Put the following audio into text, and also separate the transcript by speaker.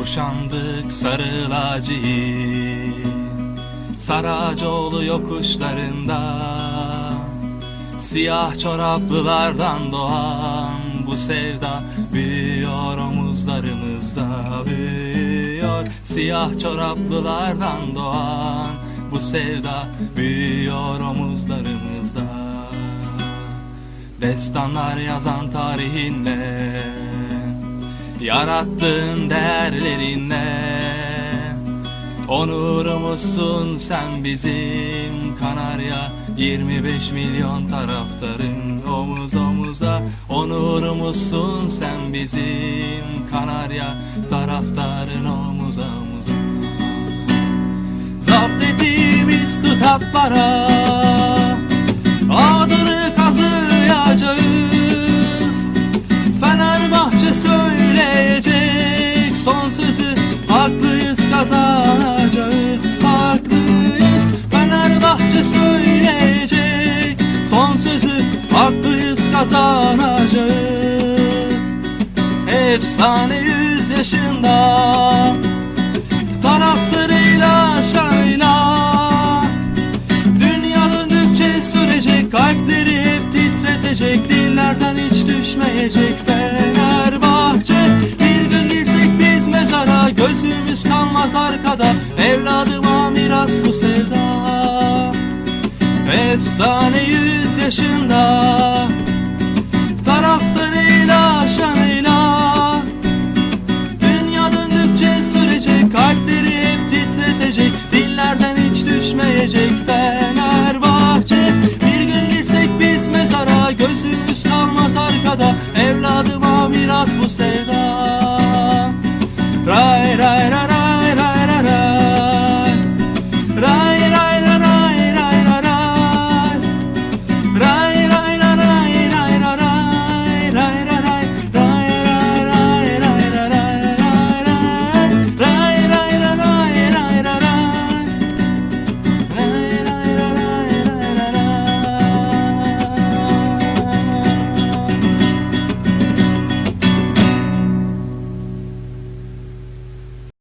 Speaker 1: kuşandık sarı laciyi Saracoğlu yokuşlarında Siyah çoraplılardan doğan bu sevda Büyüyor omuzlarımızda büyüyor. Siyah çoraplılardan doğan bu sevda Büyüyor omuzlarımızda. Destanlar yazan tarihinle Yarattığın değerlerinle Onurumuzsun sen bizim Kanarya? 25 milyon taraftarın omuz omuza. Onurumuzsun sen bizim Kanarya? Taraftarın omuz omuza. Zapt ettiğimiz statlara son sözü Haklıyız kazanacağız Haklıyız. Fenerbahçe söyleyecek. Son sözü Haklıyız kazanacağız. Efsane yüz yaşında Taraftarıyla şayla Dünya döndükçe sürecek Kalpleri hep titretecek Dillerden hiç düşmeyecek Fenerbahçe Gözümüz kalmaz arkada. Evladıma miras bu sevda. Efsane yüz yaşında Taraftarıyla aşanıyla Dünya döndükçe sürecek Kalpleri hep titretecek. Dillerden hiç düşmeyecek Fenerbahçe. Bir gün gitsek biz mezara Gözümüz kalmaz arkada. Evladıma miras bu sevda.